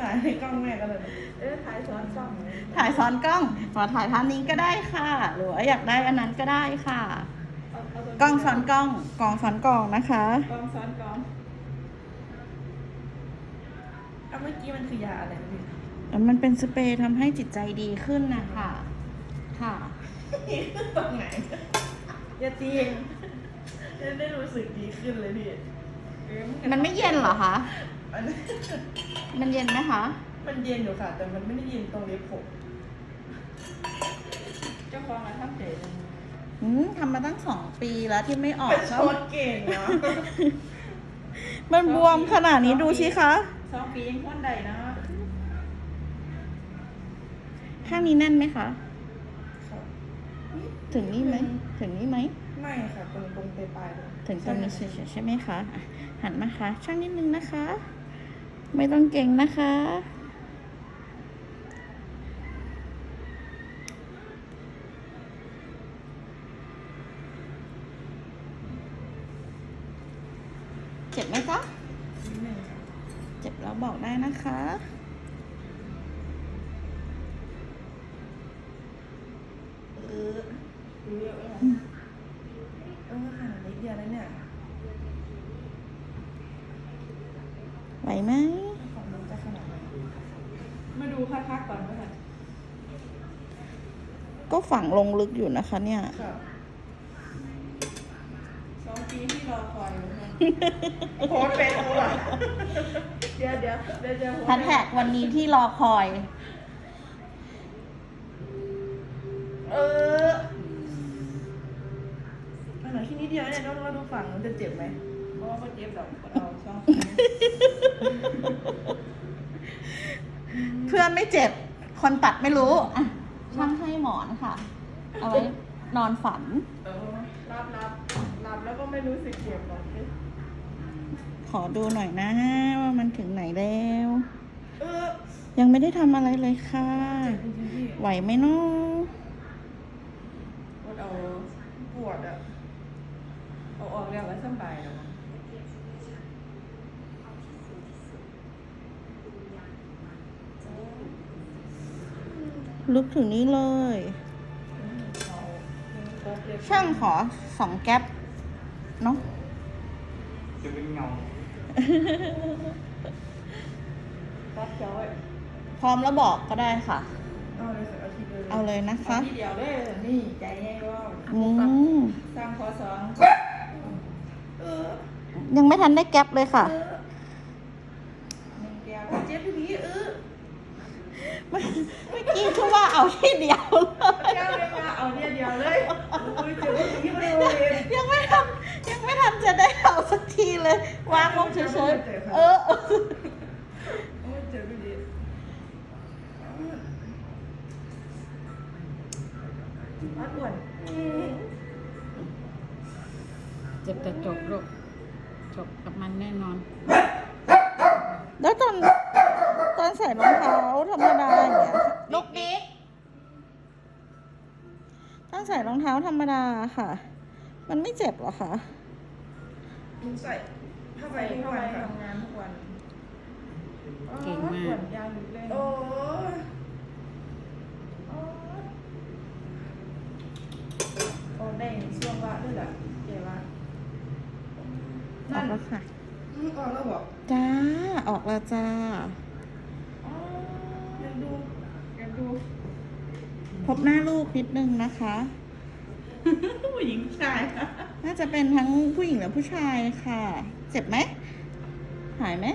ถ่ายให้กล้องแม่ก็เลยเออถ่ายซ้อนกล้องถ่ายซ้อนกล้องมาถ่ายท่านนี้ก็ได้ค่ะ หรือว่าอยากได้อันนั้นก็ได้ค่ะเอาเอาตัวกล้องซ้อนกล้องกล่องซ้อนกล่องนะคะกล้องซ้อนกล้องเอาเมื่อกี้มันคือยาอะไรนะพี่มันเป็นสเปรย์ทำให้จิตใจดีขึ้นนะคะ ค่ะตรงไหน อย่าตีงจะได้รู้สึกดีขึ้นเลยพี่เออ มันไม่เย็นเหรอคะ อันนั้นมันเย็นไหมคะ มันเย็นอยู่ค่ะ แต่มันไม่ได้เย็นตรงเล็บผมเจ้าของร้านทำเจ๋งอืมทำมาตั้งสองปีแล้วที่ไม่ออกเป็นก็โชดเก่งเนาะมันบวมขนาดนี้ดูสิคะสองปียังพ้นใดนะข้างนี้แน่นไหมคะครับ ถึงนี่ไหม ถึงนี่ไหม ไม่ค่ะตรงตรงปลายๆเลยถึงตรงนี้เฉยๆใช่ไหมคะอะหันมาคะ ช่างนิดนึงนะคะ ไม่ต้องเก่งนะคะ เจ็บไหมคะนิดนึงค่ะเจ็บแล้วบอกได้นะคะ เออดูเยอะเลยเออขนาดนิดเดียวแล้วเนี่ยไหวไหมของมันจะขนาดไหนมาดูคักๆก่อนว่าค่ะก็ฝังลงลึกอยู่นะคะ เนี่ยค่ะสองปีที่รอคอยอยู่เนี่ยโพสต์เฟซบุ๊กอะเดี๋ยวเดี๋ยวเดี๋ยวจะแฮชแท็กวันนี้ที่รอคอย เออ เดียวเนี่ยต้องมาดูฝั่งมันจะเจ็บไหมเพราะว่าเจ็บดอกเอาสองปีเพื่อนไม่เจ็บ คนตัดไม่รู้อะช่างให้หมอนค่ะ เอาไว้นอนฝัน เออรับรับรับแล้วก็ไม่รู้สึกเจ็บหรอกขอดูหน่อยนะว่ามันถึงไหนแล้ว เออยังไม่ได้ทำอะไรเลยค่ะเจ็บจริงๆพี่ไหวไหมเนาะ ปวดเอาปวดอะ เอาออกแล้วก็สบายแล้วลึกถึงนี้เลยเอาโป๊กเล็บช่างขอสองแก๊ปเนาะจะเป็นเงาตัดจ้อยพร้อมแล้วบอกก็ได้ค่ะ เอาเลยสักอาทิตย์เลยเอาเลยนะคะ ทีเดียวเลยนี่ใจง่ายก็อืมสร้างพอสองเออ ยังไม่ทันได้แก๊ปเลยค่ะเออหนึ่งแก้วเจ็บพี่เออเมื่อเมื่อกี้คือว่าเอาที่เดียวเลยแก้วเลยมาเอาเนี่ยเดียวเลยอุ้ยเจ็บที่ไม่ได้เลยยังไม่ทำยังไม่ทันจะได้เอาสักทีเลยวางลงเฉยๆเออเออโอ้ยเจ็บพี่ดีอัดอ้วน เจ็บแต่จบลูก จบกับมันแน่นอน แล้วตอนตอนใส่รองเท้าธรรมดาอย่างเงี้ยลูกดิ๊กตอนใส่รองเท้าธรรมดาค่ะ มันไม่เจ็บเหรอคะมึงใส่ผ้าใบไปทุกเข้าวัไปนค่ะทำงานทุกวันเก่งมากปวดยาวหลุดเลยโอ้ยโอ้ได้ช่วงว่าด้วยแหละเดี๋ยวว่า ออกแล้วค่ะอืมออกแล้วบอกจ้า ออกแล้วจ้าอ๋อยังดูอยากดู พบหน้าลูกนิดนึงนะคะ ผู้หญิงผู้ชายค่ะน่าจะเป็นทั้งผู้หญิงและผู้ชายค่ะ เจ็บไหม หายไหม